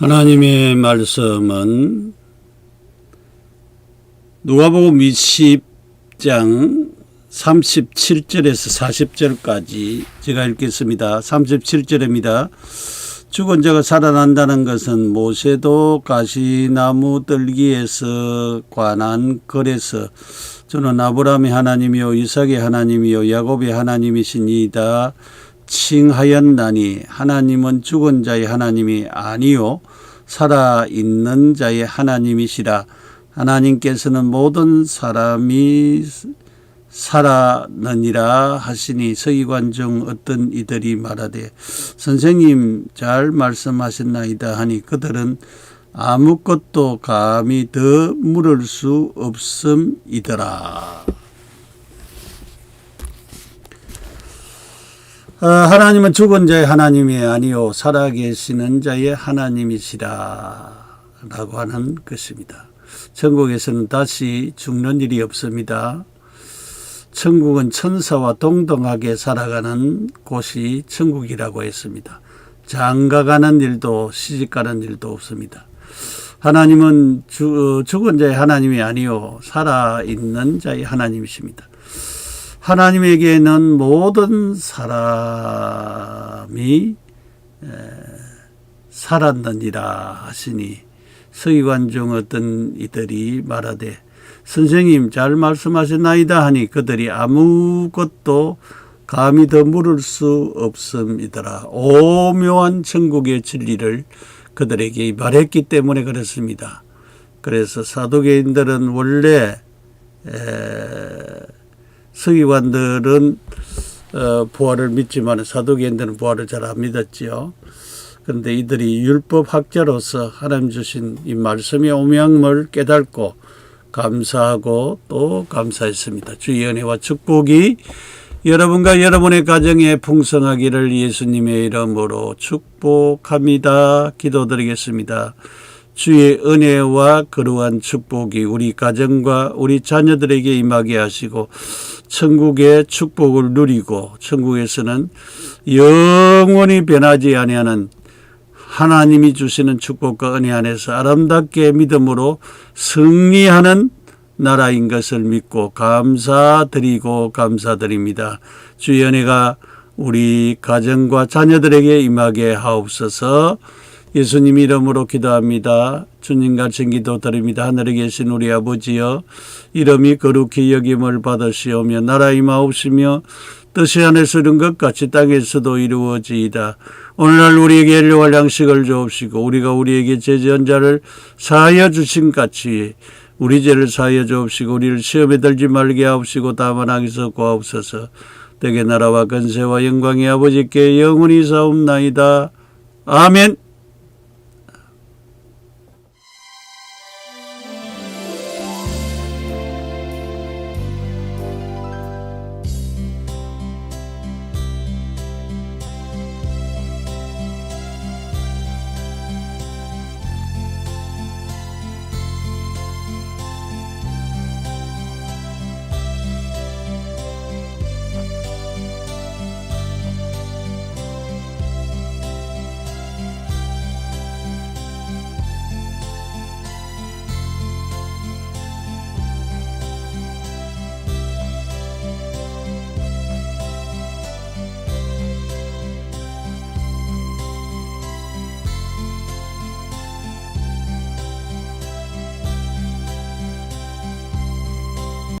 하나님의 말씀은 누가복음 20장 37절에서 40절까지 제가 읽겠습니다. 37절입니다. 죽은 자가 살아난다는 것은 모세도 가시나무 뜰기에서 관한 걸에서 저는 아브라함의 하나님이요 이삭의 하나님이요 야곱의 하나님이시니이다 칭하였나니 하나님은 죽은 자의 하나님이 아니요 살아 있는 자의 하나님이시라 하나님께서는 모든 사람이 살아느니라 하시니 서기관 중 어떤 이들이 말하되 선생님 잘 말씀하셨나이다 하니 그들은 아무것도 감히 더 물을 수 없음이더라. 하나님은 죽은 자의 하나님이 아니요 살아계시는 자의 하나님이시라 라고 하는 것입니다. 천국에서는 다시 죽는 일이 없습니다. 천국은 천사와 동등하게 살아가는 곳이 천국이라고 했습니다. 장가가는 일도 시집가는 일도 없습니다. 하나님은 주, 죽은 자의 하나님이 아니요 살아있는 자의 하나님이십니다. 하나님에게는 모든 사람이 살았느니라 하시니 서기관 중 어떤 이들이 말하되 선생님 잘 말씀하셨나이다 하니 그들이 아무것도 감히 더 물을 수 없음이더라. 오묘한 천국의 진리를 그들에게 말했기 때문에 그렇습니다. 그래서 사도계인들은 원래 에, 서기관들은 어, 부활을 믿지만 사도계인들은 부활을 잘 안 믿었지요. 그런데 이들이 율법 학자로서 하나님 주신 이 말씀의 오명을 깨닫고 감사하고 또 감사했습니다. 주의 은혜와 축복이 여러분과 여러분의 가정에 풍성하기를 예수님의 이름으로 축복합니다. 기도드리겠습니다. 주의 은혜와 거룩한 축복이 우리 가정과 우리 자녀들에게 임하게 하시고 천국의 축복을 누리고 천국에서는 영원히 변하지 아니하는 하나님이 주시는 축복과 은혜 안에서 아름답게 믿음으로 승리하는 나라인 것을 믿고 감사드리고 감사드립니다. 주의 은혜가 우리 가정과 자녀들에게 임하게 하옵소서 예수님 이름으로 기도합니다. 주님 같은 기도 드립니다. 하늘에 계신 우리 아버지여 이름이 거룩히 여김을 받으시오며 나라 임하옵시며 뜻이 하늘에서 이룬 것 같이 땅에서도 이루어지이다. 오늘날 우리에게 일용할 양식을 주옵시고 우리가 우리에게 제지한 자를 사하여 주신 같이 우리 죄를 사하여 주옵시고 우리를 시험에 들지 말게 하옵시고 다만 악에서 구하옵소서 내게 나라와 건세와 영광이 아버지께 영원히 사옵나이다. 아멘